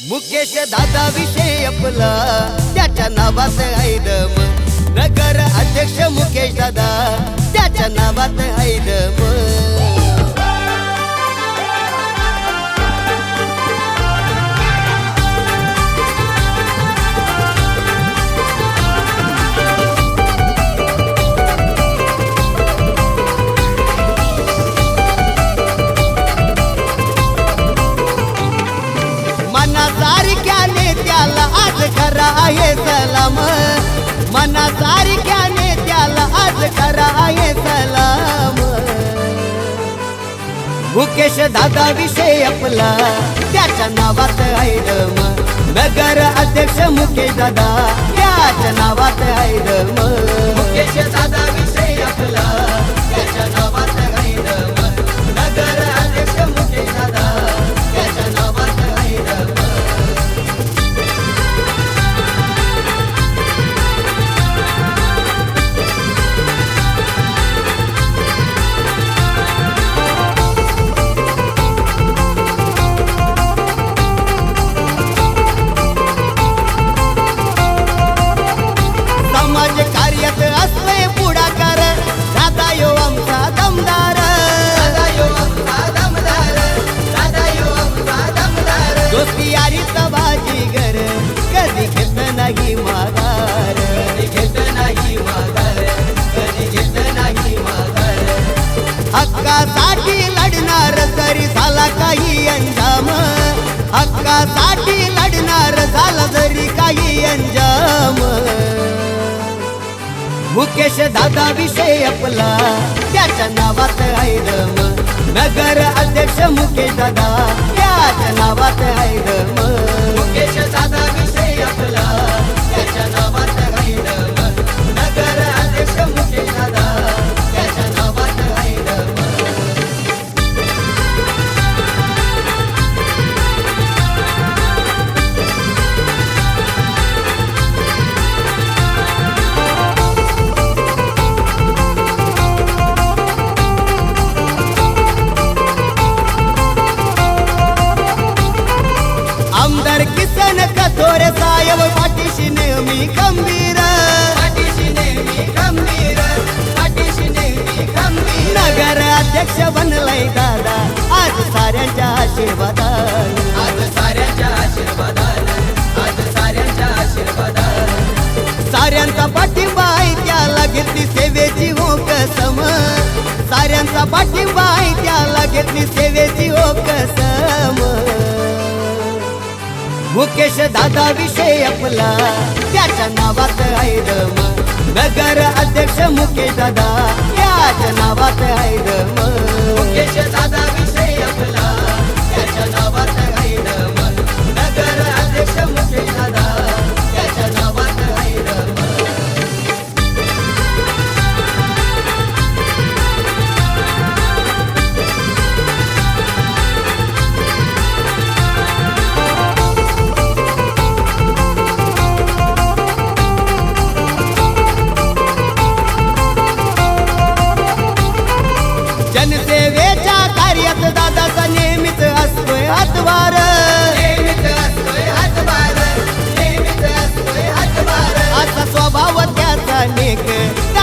मुकेश दादा विषय आपला. त्याच्या नावात ऐदम नगर अध्यक्ष मुकेश दादा. त्याच्या नावात आहे सलाम. मना सारख्याने नेत्याला आज करा आहे सलाम. मुकेश दादा विषय आपला त्याच्या नावात ऐदम नगर अध्यक्ष मुकेश दादा त्याच्या नावात ऐदम मुकेश दादा विषय आपला. हक्कासाठी लढणार जरी झाला काही अंजाम हक्कासाठी लढणार झाला जरी काही अंजाम. मुकेश दादा विषय आपला त्याच्या नावात ऐदम नगर अध्यक्ष मुकेश दादा त्याच्या नावात ऐदम मुकेश पाठिंबा आहे त्याला घेतली सेवेची हो कसम मुकेश दादा विषय आपला त्याच्या नावात ऐदम नगर अध्यक्ष मुकेश दादा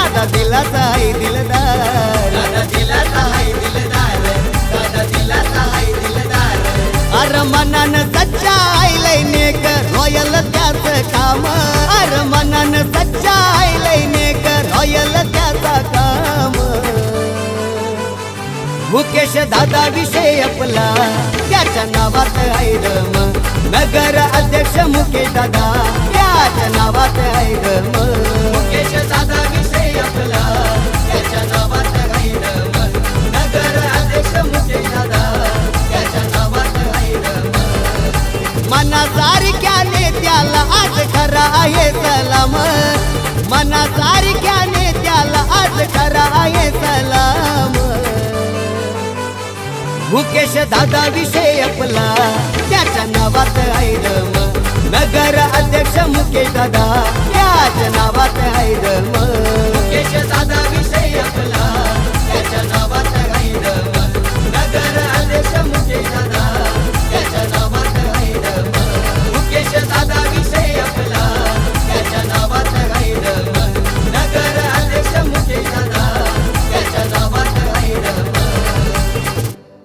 दादा दिलाचा आहे दिलदार. दादा दिलाचा आहे दिलदार. दादा दिलाचा आहे दिलदार. अरे मनान सच्चा आईलय नेक. रॉयल त्याच काम. अरे मनान सच्चा आईलय नेक. रॉयल त्याचा काम. मुकेश दादा विषय आपला. त्याच्या नावात ऐदम नगर अध्यक्ष मुकेश दादा. त्याच्या नावात ऐदम मुकेश दादा विषय मुकेश दादा सलाम मना सारख्या नेत्याला आज खरा आहे सलाम मुकेश दादा विषय आपला. त्याच्या नावात ऐदम नगर अध्यक्ष मुकेश दादा. त्याच्या नावात ऐदम Ești da, da, cheia.